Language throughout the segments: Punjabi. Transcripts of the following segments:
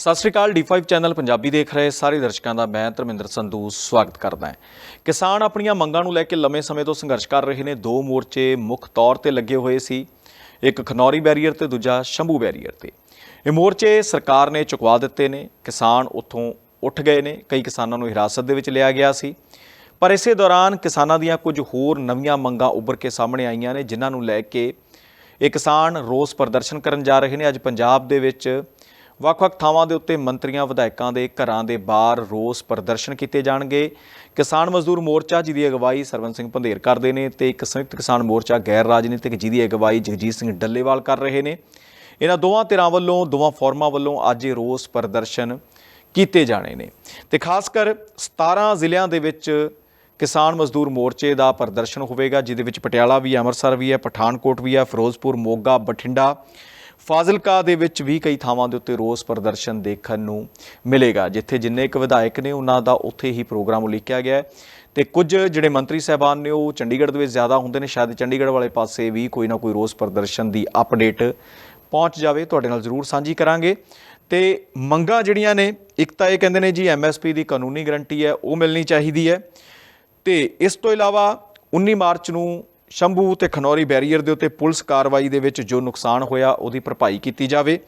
ਸਤਿ ਸ਼੍ਰੀ ਅਕਾਲ D5 ਚੈਨਲ ਪੰਜਾਬੀ ਦੇਖ ਰਹੇ ਸਾਰੇ ਦਰਸ਼ਕਾਂ ਦਾ, ਮੈਂ ਧਰਮਿੰਦਰ ਸੰਧੂ, ਸਵਾਗਤ ਕਰਦਾ ਹਾਂ। ਕਿਸਾਨ ਆਪਣੀਆਂ ਮੰਗਾਂ ਨੂੰ ਲੈ ਕੇ ਲੰਮੇ ਸਮੇਂ ਤੋਂ ਸੰਘਰਸ਼ ਕਰ ਰਹੇ ਨੇ। ਦੋ ਮੋਰਚੇ ਮੁੱਖ ਤੌਰ ਤੇ ਲੱਗੇ ਹੋਏ ਸੀ, ਇੱਕ ਖਨੌਰੀ ਬੈਰੀਅਰ ਤੇ ਦੂਜਾ ਸ਼ੰਭੂ ਬੈਰੀਅਰ ਤੇ। ਇਹ ਮੋਰਚੇ ਸਰਕਾਰ ਨੇ ਚੁਕਵਾ ਦਿੱਤੇ ਨੇ, ਕਿਸਾਨ ਉੱਥੋਂ ਉੱਠ ਗਏ ਨੇ, ਕਈ ਕਿਸਾਨਾਂ ਨੂੰ ਹਿਰਾਸਤ ਦੇ ਵਿੱਚ ਲਿਆ ਗਿਆ ਸੀ। ਪਰ ਇਸੇ ਦੌਰਾਨ ਕਿਸਾਨਾਂ ਦੀਆਂ ਕੁਝ ਹੋਰ ਨਵੀਆਂ ਮੰਗਾਂ ਉੱਭਰ ਕੇ ਸਾਹਮਣੇ ਆਈਆਂ ਨੇ, ਜਿਨ੍ਹਾਂ ਨੂੰ ਲੈ ਕੇ ਇਹ ਕਿਸਾਨ ਰੋਸ ਪ੍ਰਦਰਸ਼ਨ ਕਰਨ ਜਾ ਰਹੇ ਨੇ। ਅੱਜ ਪੰਜਾਬ ਦੇ ਵਿੱਚ ਵੱਖ-ਵੱਖ ਥਾਵਾਂ ਦੇ ਉੱਤੇ ਮੰਤਰੀਆਂ, ਵਿਧਾਇਕਾਂ ਦੇ ਘਰਾਂ ਦੇ ਬਾਹਰ ਰੋਸ ਪ੍ਰਦਰਸ਼ਨ ਕੀਤੇ ਜਾਣਗੇ। ਕਿਸਾਨ ਮਜ਼ਦੂਰ ਮੋਰਚਾ ਜਿਹਦੀ ਅਗਵਾਈ ਸਰਵਨ ਸਿੰਘ ਪੰਧੇਰ ਕਰਦੇ ਨੇ ਤੇ ਇੱਕ ਸੰਯੁਕਤ ਕਿਸਾਨ ਮੋਰਚਾ ਗੈਰ ਰਾਜਨੀਤਿਕ ਜਿਹਦੀ ਅਗਵਾਈ ਜਗਜੀਤ ਸਿੰਘ ਡੱਲੇਵਾਲ ਕਰ ਰਹੇ ਨੇ। ਇਹਨਾਂ ਦੋਵਾਂ ਧਿਰਾਂ ਵੱਲੋਂ, ਦੋਵਾਂ ਫੋਰਮਾਂ ਵੱਲੋਂ ਅੱਜ ਇਹ ਰੋਸ ਪ੍ਰਦਰਸ਼ਨ ਕੀਤੇ ਜਾਣੇ ਨੇ। ਤੇ ਖਾਸ ਕਰ 17 ਜ਼ਿਲ੍ਹਿਆਂ ਦੇ ਵਿੱਚ ਕਿਸਾਨ ਮਜ਼ਦੂਰ ਮੋਰਚੇ ਦਾ ਪ੍ਰਦਰਸ਼ਨ ਹੋਵੇਗਾ, ਜਿਹਦੇ ਵਿੱਚ ਪਟਿਆਲਾ ਵੀ, ਅੰਮ੍ਰਿਤਸਰ ਵੀ ਹੈ, ਪਠਾਨਕੋਟ ਵੀ ਹੈ, ਫਿਰੋਜ਼ਪੁਰ, ਮੋਗਾ, ਬਠਿੰਡਾ ਫਾਜ਼ਿਲਕਾ ਦੇ ਵਿੱਚ ਵੀ ਕਈ ਥਾਵਾਂ ਦੇ ਉੱਤੇ ਰੋਸ ਪ੍ਰਦਰਸ਼ਨ ਦੇਖਣ ਨੂੰ ਮਿਲੇਗਾ, ਜਿੱਥੇ ਜਿੰਨੇ ਇੱਕ ਵਿਧਾਇਕ ਨੇ, ਉਹਨਾਂ ਦਾ ਉੱਥੇ ਹੀ ਪ੍ਰੋਗਰਾਮ ਉਲੀਕਿਆ ਗਿਆ ਹੈ। ਤੇ ਕੁਝ ਜਿਹੜੇ ਮੰਤਰੀ ਸਹਿਬਾਨ ਨੇ, ਉਹ ਚੰਡੀਗੜ੍ਹ ਦੇ ਵਿੱਚ ਜ਼ਿਆਦਾ ਹੁੰਦੇ ਨੇ, ਸ਼ਾਇਦ ਚੰਡੀਗੜ੍ਹ ਵਾਲੇ ਪਾਸੇ ਵੀ ਕੋਈ ਨਾ ਕੋਈ ਰੋਸ ਪ੍ਰਦਰਸ਼ਨ ਦੀ ਅਪਡੇਟ ਪਹੁੰਚ ਜਾਵੇ। ਤੁਹਾਡੇ ਨਾਲ ਜ਼ਰੂਰ ਸਾਂਝੀ ਕਰਾਂਗੇ। ਤੇ ਮੰਗਾਂ ਜਿਹੜੀਆਂ ਨੇ, ਇੱਕ ਤਾਂ ਇਹ ਕਹਿੰਦੇ ਨੇ ਜੀ ਐਮਐਸਪੀ ਦੀ ਕਾਨੂੰਨੀ ਗਰੰਟੀ ਹੈ, ਉਹ ਮਿਲਣੀ ਚਾਹੀਦੀ ਹੈ। ਤੇ ਇਸ ਤੋਂ ਇਲਾਵਾ 19 ਮਾਰਚ ਨੂੰ ਸ਼ੰਭੂ ਤੇ ਖਨੌਰੀ ਬੈਰੀਅਰ ਦੇ ਉੱਤੇ ਪੁਲਿਸ ਕਾਰਵਾਈ ਦੇ ਵਿੱਚ ਜੋ ਨੁਕਸਾਨ ਹੋਇਆ, ਉਹਦੀ ਭਰਪਾਈ ਕੀਤੀ ਜਾਵੇ।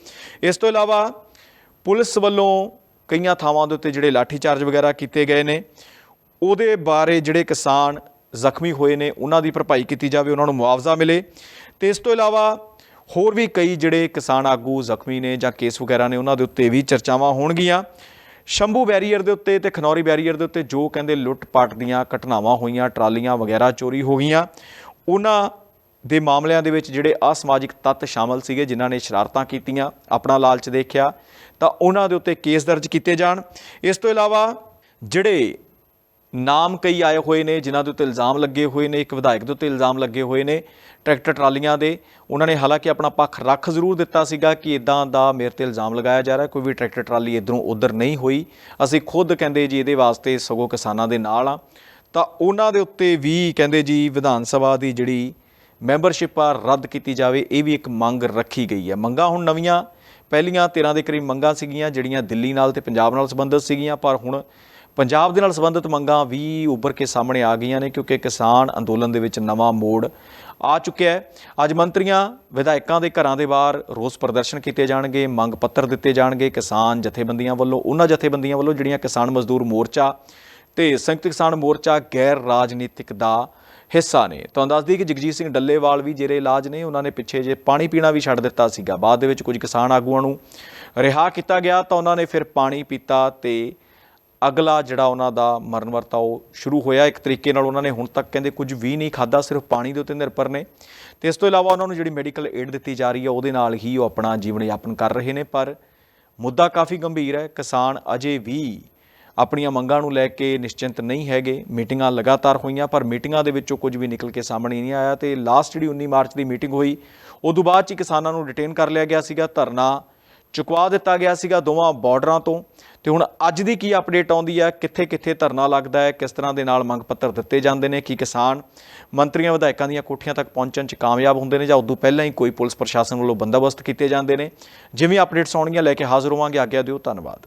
ਇਸ ਤੋਂ ਇਲਾਵਾ ਪੁਲਿਸ ਵੱਲੋਂ ਕਈਆਂ ਥਾਵਾਂ ਦੇ ਉੱਤੇ ਜਿਹੜੇ ਲਾਠੀ ਚਾਰਜ ਵਗੈਰਾ ਕੀਤੇ ਗਏ ਨੇ, ਉਹਦੇ ਬਾਰੇ ਜਿਹੜੇ ਕਿਸਾਨ ਜ਼ਖਮੀ ਹੋਏ ਨੇ, ਉਹਨਾਂ ਦੀ ਭਰਪਾਈ ਕੀਤੀ ਜਾਵੇ, ਉਹਨਾਂ ਨੂੰ ਮੁਆਵਜ਼ਾ ਮਿਲੇ। ਤੇ ਇਸ ਤੋਂ ਇਲਾਵਾ ਹੋਰ ਵੀ ਕਈ ਜਿਹੜੇ ਕਿਸਾਨ ਆਗੂ ਜ਼ਖਮੀ ਨੇ ਜਾਂ ਕੇਸ ਵਗੈਰਾ ਨੇ, ਉਹਨਾਂ ਦੇ ਉੱਤੇ ਵੀ ਚਰਚਾਵਾਂ ਹੋਣਗੀਆਂ। ਸ਼ੰਭੂ ਬੈਰੀਅਰ ਦੇ ਉੱਤੇ ਤੇ ਖਨੌਰੀ ਬੈਰੀਅਰ ਦੇ ਉੱਤੇ ਜੋ ਕਹਿੰਦੇ ਲੁੱਟ-ਪਾਟ ਦੀਆਂ ਘਟਨਾਵਾਂ ਹੋਈਆਂ, ਟਰਾਲੀਆਂ ਵਗੈਰਾ ਚੋਰੀ ਹੋ ਗਈਆਂ। ਉਹਨਾਂ ਦੇ ਮਾਮਲਿਆਂ ਦੇ ਵਿੱਚ ਜਿਹੜੇ ਅਸਮਾਜਿਕ ਤੱਤ ਸ਼ਾਮਲ ਸੀਗੇ, ਜਿਨ੍ਹਾਂ ਨੇ ਸ਼ਰਾਰਤਾਂ ਕੀਤੀਆਂ, ਆਪਣਾ ਲਾਲਚ ਦੇਖਿਆ, ਤਾਂ ਉਹਨਾਂ ਦੇ ਉੱਤੇ ਕੇਸ ਦਰਜ ਕੀਤੇ ਜਾਣ। ਇਸ ਤੋਂ ਇਲਾਵਾ ਜਿਹੜੇ ਨਾਮ ਕਈ ਆਏ ਹੋਏ ਨੇ, ਜਿਨ੍ਹਾਂ ਦੇ ਉੱਤੇ ਇਲਜ਼ਾਮ ਲੱਗੇ ਹੋਏ ਨੇ, ਇੱਕ ਵਿਧਾਇਕ ਦੇ ਉੱਤੇ ਇਲਜ਼ਾਮ ਲੱਗੇ ਹੋਏ ਨੇ, ਟਰੈਕਟਰ ਟਰਾਲੀਆਂ ਦੇ, ਉਹਨਾਂ ਨੇ ਹਾਲਾਂਕਿ ਆਪਣਾ ਪੱਖ ਰੱਖ ਜ਼ਰੂਰ ਦਿੱਤਾ ਸੀਗਾ ਕਿ ਇਦਾਂ ਦਾ ਮੇਰੇ ਤੇ ਇਲਜ਼ਾਮ ਲਗਾਇਆ ਜਾ ਰਿਹਾ, ਕੋਈ ਵੀ ਟਰੈਕਟਰ ਟਰਾਲੀ ਇਧਰੋਂ ਉਧਰ ਨਹੀਂ ਹੋਈ। ਅਸੀਂ ਖੁਦ ਕਹਿੰਦੇ ਜੀ, ਇਹਦੇ ਵਾਸਤੇ ਸਗੋਂ ਕਿਸਾਨਾਂ ਦੇ ਨਾਲ ਆ। ਤਾਂ ਉਹਨਾਂ ਦੇ ਉੱਤੇ ਵੀ ਕਹਿੰਦੇ ਜੀ ਵਿਧਾਨ ਸਭਾ ਦੀ ਜਿਹੜੀ ਮੈਂਬਰਸ਼ਿਪ ਆ ਰੱਦ ਕੀਤੀ ਜਾਵੇ, ਇਹ ਵੀ ਇੱਕ ਮੰਗ ਰੱਖੀ ਗਈ ਹੈ। ਮੰਗਾਂ ਹੁਣ ਨਵੀਆਂ, ਪਹਿਲੀਆਂ 13 ਦੇ ਕਰੀਬ ਮੰਗਾਂ ਸੀਗੀਆਂ, ਜਿਹੜੀਆਂ ਦਿੱਲੀ ਨਾਲ ਤੇ ਪੰਜਾਬ ਨਾਲ ਸੰਬੰਧਿਤ ਸੀਗੀਆਂ, ਪਰ ਹੁਣ ਪੰਜਾਬ ਦੇ ਨਾਲ ਸੰਬੰਧਿਤ ਮੰਗਾਂ ਵੀ ਉੱਭਰ ਕੇ ਸਾਹਮਣੇ ਆ ਗਈਆਂ ਨੇ, ਕਿਉਂਕਿ ਕਿਸਾਨ ਅੰਦੋਲਨ ਦੇ ਵਿੱਚ ਨਵਾਂ ਮੋੜ ਆ ਚੁੱਕਿਆ ਹੈ। ਅੱਜ ਮੰਤਰੀਆਂ, ਵਿਧਾਇਕਾਂ ਦੇ ਘਰਾਂ ਦੇ ਬਾਹਰ ਰੋਸ ਪ੍ਰਦਰਸ਼ਨ ਕੀਤੇ ਜਾਣਗੇ, ਮੰਗ ਪੱਤਰ ਦਿੱਤੇ ਜਾਣਗੇ। ਕਿਸਾਨ ਜਥੇਬੰਦੀਆਂ ਵੱਲੋਂ, ਉਹਨਾਂ ਜਥੇਬੰਦੀਆਂ ਵੱਲੋਂ ਜਿਹੜੀਆਂ ਕਿਸਾਨ ਮਜ਼ਦੂਰ ਮੋਰਚਾ ਤੇ ਸੰਯੁਕਤ ਕਿਸਾਨ ਮੋਰਚਾ ਗੈਰ ਰਾਜਨੀਤਿਕ ਦਾ ਹਿੱਸਾ ਨੇ। ਤੁਹਾਨੂੰ ਦੱਸ ਦਈਏ ਕਿ ਜਗਜੀਤ ਸਿੰਘ ਡੱਲੇਵਾਲ ਵੀ ਜਿਹੜੇ ਇਲਾਜ ਨੇ, ਉਹਨਾਂ ਨੇ ਪਿੱਛੇ ਜੇ ਪਾਣੀ ਪੀਣਾ ਵੀ ਛੱਡ ਦਿੱਤਾ ਸੀਗਾ। ਬਾਅਦ ਦੇ ਵਿੱਚ ਕੁਝ ਕਿਸਾਨ ਆਗੂਆਂ ਨੂੰ ਰਿਹਾ ਕੀਤਾ ਗਿਆ ਤਾਂ ਉਹਨਾਂ ਨੇ ਫਿਰ ਪਾਣੀ ਪੀਤਾ ਤੇ ਅਗਲਾ ਜਿਹੜਾ ਉਹਨਾਂ ਦਾ ਮਰਨ ਵਰਤਾ ਉਹ ਸ਼ੁਰੂ ਹੋਇਆ। ਇੱਕ ਤਰੀਕੇ ਨਾਲ ਉਹਨਾਂ ਨੇ ਹੁਣ ਤੱਕ ਕਹਿੰਦੇ ਕੁਝ ਵੀ ਨਹੀਂ ਖਾਦਾ ਸਿਰਫ ਪਾਣੀ ਦੇ ਉੱਤੇ ਨਿਰਭਰ ਨੇ। ਤੇ ਇਸ ਤੋਂ ਇਲਾਵਾ ਉਹਨਾਂ ਨੂੰ ਜਿਹੜੀ ਮੈਡੀਕਲ ਏਡ ਦਿੱਤੀ ਜਾ ਰਹੀ ਹੈ, ਉਹਦੇ ਨਾਲ ਹੀ ਉਹ ਆਪਣਾ ਜੀਵਨ ਯਾਪਨ ਕਰ ਰਹੇ ਨੇ। ਪਰ ਮੁੱਦਾ ਕਾਫੀ ਗੰਭੀਰ ਹੈ। ਕਿਸਾਨ ਅਜੇ ਵੀ ਆਪਣੀਆਂ ਮੰਗਾਂ ਨੂੰ ਲੈ ਕੇ ਨਿਸ਼ਚਿੰਤ ਨਹੀਂ ਹੈਗੇ। ਮੀਟਿੰਗਾਂ ਲਗਾਤਾਰ ਹੋਈਆਂ, ਪਰ ਮੀਟਿੰਗਾਂ ਦੇ ਵਿੱਚੋਂ ਕੁਝ ਵੀ ਨਿਕਲ ਕੇ ਸਾਹਮਣੇ ਨਹੀਂ ਆਇਆ ਤੇ ਲਾਸਟ ਜਿਹੜੀ 19 ਮਾਰਚ ਦੀ ਮੀਟਿੰਗ ਹੋਈ ਉਦੋਂ ਬਾਅਦ 'ਚ ਕਿਸਾਨਾਂ ਨੂੰ ਡਿਟੇਨ ਕਰ ਲਿਆ ਗਿਆ ਸੀਗਾ। ਧਰਨਾ ਚੁਕਵਾ ਦਿੱਤਾ ਗਿਆ ਸੀਗਾ ਦੋਵਾਂ ਬਾਰਡਰਾਂ ਤੋਂ। ਤੇ ਹੁਣ ਅੱਜ ਦੀ ਕੀ ਅਪਡੇਟ ਆਉਂਦੀ ਹੈ? ਕਿੱਥੇ ਕਿੱਥੇ ਧਰਨਾ ਲੱਗਦਾ ਹੈ? ਕਿਸ ਤਰ੍ਹਾਂ ਦੇ ਨਾਲ ਮੰਗ ਪੱਤਰ ਦਿੱਤੇ ਜਾਂਦੇ ਨੇ? ਕੀ ਕਿਸਾਨ ਮੰਤਰੀਆਂ, ਵਿਧਾਇਕਾਂ ਦੀਆਂ ਕੋਠੀਆਂ ਤੱਕ ਪਹੁੰਚਣ 'ਚ ਕਾਮਯਾਬ ਹੁੰਦੇ ਨੇ ਜਾਂ ਉਦੋਂ ਪਹਿਲਾਂ ਹੀ ਕੋਈ ਪੁਲਿਸ ਪ੍ਰਸ਼ਾਸਨ ਵੱਲੋਂ ਬੰਦੋਬਸਤ ਕੀਤੇ ਜਾਂਦੇ ਨੇ? ਜਿਵੇਂ ਅਪਡੇਟਸ ਆਉਣਗੀਆਂ, ਲੈ ਕੇ ਹਾਜ਼ਰ ਹੋਵਾਂਗੇ। ਆਗਿਆ ਦਿਓ, ਧੰਨਵਾਦ।